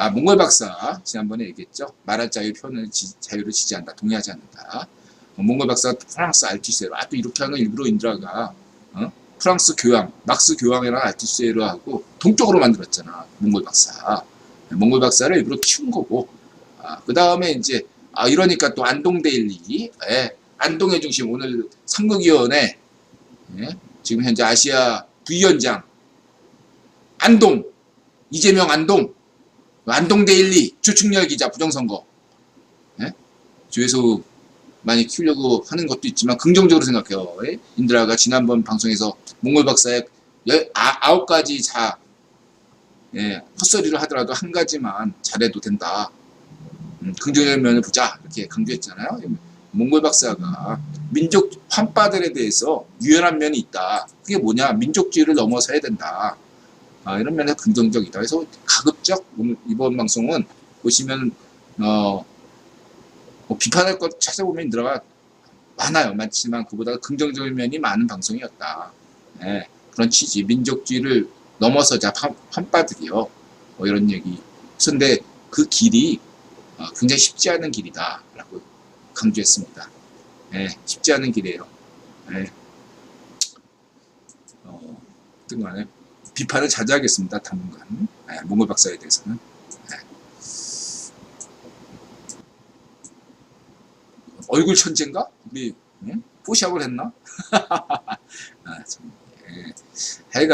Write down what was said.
아, 몽골 박사 지난번에 얘기했죠. 말할 자유 표현을 지- 자유를 지지한다. 동의하지 않는다. 어, 몽골 박사가 프랑스 알티스에로 아, 또 이렇게 하는 건 일부러 인드라가 어? 프랑스 교황, 막스 교황이랑 알티스에로 하고 동쪽으로 만들었잖아. 몽골 박사. 몽골 박사를 일부러 키운 거고. 아, 그 다음에 이제 아 이러니까 또 안동 데일리, 예, 안동의 중심 오늘 삼국위원회 예, 지금 현재 아시아 부위원장 안동 이재명 안동 안동 데일리 주충렬 기자 부정선거 예? 조회수 많이 키우려고 하는 것도 있지만 긍정적으로 생각해요. 예? 인드라가 지난번 방송에서 몽골 박사의 열- 아, 아홉 가지 자 예, 헛소리를 하더라도 한 가지만 잘해도 된다. 음, 긍정적인 면을 보자 이렇게 강조했잖아요. 몽골 박사가 민족 환빠들에 대해서 유연한 면이 있다. 그게 뭐냐? 민족주의를 넘어서야 된다. 아, 이런 면에서 긍정적이다. 그래서 가급적 오늘 이번 방송은 보시면 어, 뭐 비판할 것 찾아보면 들어가 많아요. 많지만 그보다 긍정적인 면이 많은 방송이었다. 예, 그런 취지, 민족주의를 넘어서 자 판, 판빠들이요. 뭐 이런 얘기. 그런데 그 길이 어, 굉장히 쉽지 않은 길이다라고 강조했습니다. 예, 쉽지 않은 길이에요. 예. 어, 어떤 간에 비판을 자제하겠습니다. 당분간. 예, 몽골 박사에 대해서는. 예. 얼굴 천재인가? 우리 응? 포샵을 했나? 아, 참, 예.